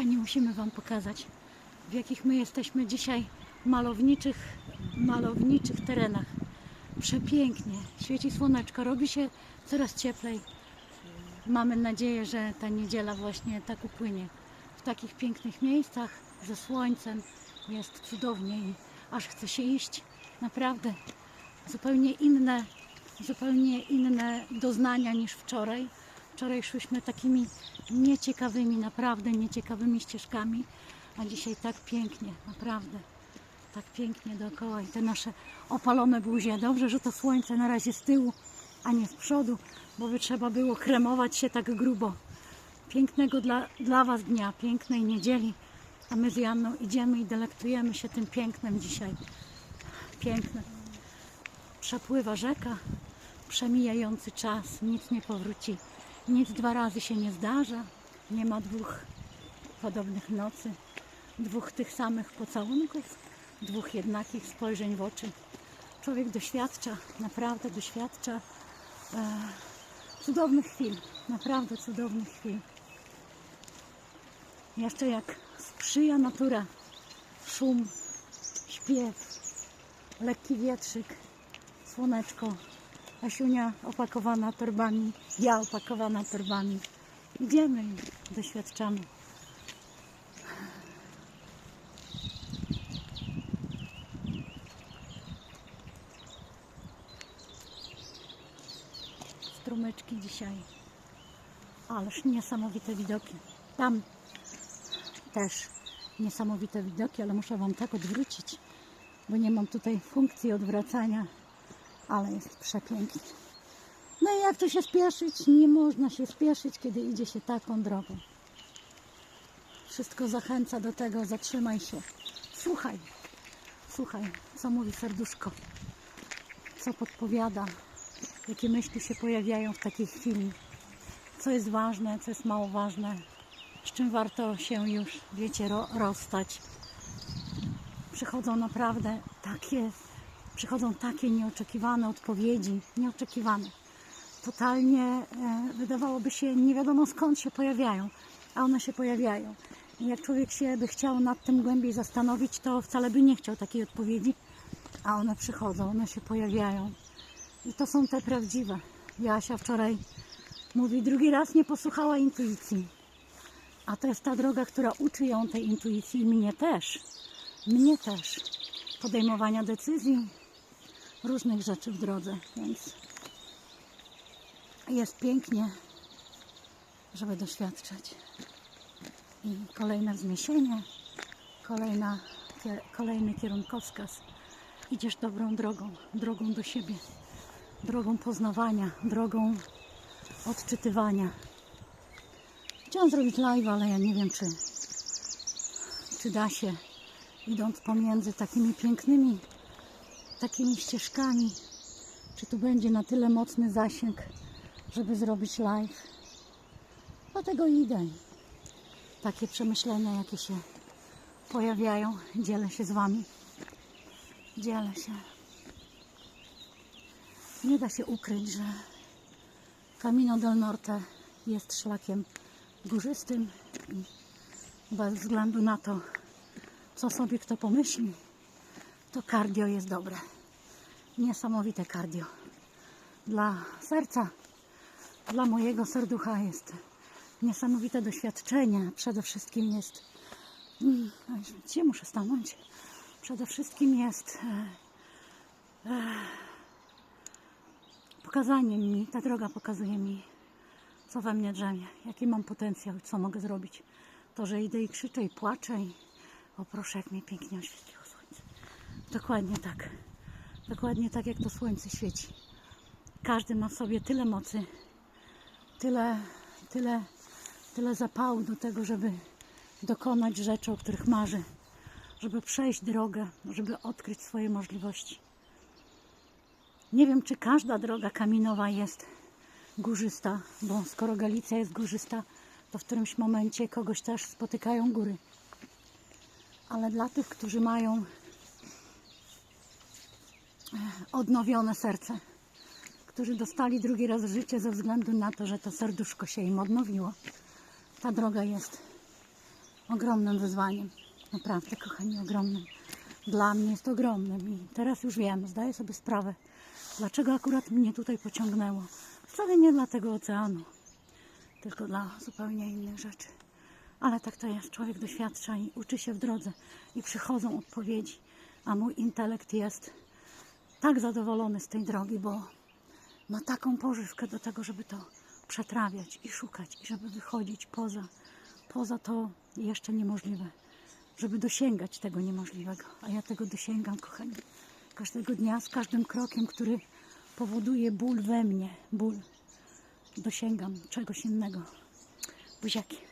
Kochani, musimy Wam pokazać, w jakich my jesteśmy dzisiaj malowniczych, malowniczych terenach. Przepięknie, świeci słoneczko, robi się coraz cieplej. Mamy nadzieję, że ta niedziela właśnie tak upłynie. W takich pięknych miejscach, ze słońcem, jest cudownie i aż chce się iść. Naprawdę zupełnie inne, zupełnie inne doznania niż wczoraj. Wczoraj szłyśmy takimi nieciekawymi, naprawdę nieciekawymi ścieżkami, a dzisiaj tak pięknie, naprawdę. Tak pięknie dookoła i te nasze opalone buzie. Dobrze, że to słońce na razie z tyłu, a nie z przodu, bo by trzeba było kremować się tak grubo. Pięknego dla, dla Was dnia, pięknej niedzieli, a my z Janną idziemy i delektujemy się tym pięknem dzisiaj. Piękne. Przepływa rzeka, przemijający czas, nic nie powróci. Nic dwa razy się nie zdarza. Nie ma dwóch podobnych nocy, dwóch tych samych pocałunków, dwóch jednakich spojrzeń w oczy. Człowiek doświadcza, naprawdę doświadcza e, cudownych chwil, naprawdę cudownych chwil. Jeszcze jak sprzyja natura, szum, śpiew, lekki wietrzyk, słoneczko, Asiunia opakowana torbami, ja opakowana torbami. Idziemy i doświadczamy. Strumyczki dzisiaj. Ależ niesamowite widoki. Tam też niesamowite widoki, ale muszę Wam tak odwrócić, bo nie mam tutaj funkcji odwracania ale jest przepięknie. No i jak tu się spieszyć? Nie można się spieszyć, kiedy idzie się taką drogą. Wszystko zachęca do tego, zatrzymaj się. Słuchaj, słuchaj, co mówi serduszko, co podpowiada, jakie myśli się pojawiają w takiej chwili, co jest ważne, co jest mało ważne, z czym warto się już, wiecie, ro, rozstać. Przychodzą naprawdę takie przychodzą takie nieoczekiwane odpowiedzi, nieoczekiwane. Totalnie e, wydawałoby się, nie wiadomo skąd się pojawiają, a one się pojawiają. Jak człowiek się by chciał nad tym głębiej zastanowić, to wcale by nie chciał takiej odpowiedzi, a one przychodzą, one się pojawiają. I to są te prawdziwe. Jasia wczoraj mówi, drugi raz nie posłuchała intuicji. A to jest ta droga, która uczy ją tej intuicji i mnie też. Mnie też. Podejmowania decyzji, różnych rzeczy w drodze, więc jest pięknie, żeby doświadczać. I kolejne wzniesienie, kolejna, kolejny kierunkowskaz. Idziesz dobrą drogą, drogą do siebie, drogą poznawania, drogą odczytywania. Chciałam zrobić live, ale ja nie wiem, czy, czy da się, idąc pomiędzy takimi pięknymi takimi ścieżkami, czy tu będzie na tyle mocny zasięg, żeby zrobić live. Dlatego idę. Takie przemyślenia, jakie się pojawiają, dzielę się z Wami. Dzielę się. Nie da się ukryć, że Camino del Norte jest szlakiem górzystym i bez względu na to, co sobie kto pomyśli, to cardio jest dobre. Niesamowite cardio. Dla serca, dla mojego serducha jest niesamowite doświadczenie. Przede wszystkim jest. Mm, Gdzie muszę stanąć? Przede wszystkim jest e, e, pokazanie mi, ta droga pokazuje mi, co we mnie drzemie, jaki mam potencjał co mogę zrobić. To, że idę i krzyczę i płaczę i o proszę, jak mnie pięknie oświetliło. Dokładnie tak. Dokładnie tak, jak to słońce świeci. Każdy ma w sobie tyle mocy, tyle, tyle, tyle zapału do tego, żeby dokonać rzeczy, o których marzy, żeby przejść drogę, żeby odkryć swoje możliwości. Nie wiem, czy każda droga kaminowa jest górzysta, bo skoro Galicja jest górzysta, to w którymś momencie kogoś też spotykają góry. Ale dla tych, którzy mają odnowione serce, którzy dostali drugi raz życie ze względu na to, że to serduszko się im odnowiło. Ta droga jest ogromnym wyzwaniem. Naprawdę, kochani, ogromnym. Dla mnie jest ogromnym i teraz już wiem, zdaję sobie sprawę, dlaczego akurat mnie tutaj pociągnęło. Wcale nie dla tego oceanu, tylko dla zupełnie innych rzeczy. Ale tak to jest, człowiek doświadcza i uczy się w drodze i przychodzą odpowiedzi, a mój intelekt jest tak zadowolony z tej drogi, bo ma taką pożywkę do tego, żeby to przetrawiać i szukać, i żeby wychodzić poza, poza to jeszcze niemożliwe, żeby dosięgać tego niemożliwego. A ja tego dosięgam, kochani, każdego dnia, z każdym krokiem, który powoduje ból we mnie, ból. Dosięgam czegoś innego. Buziaki.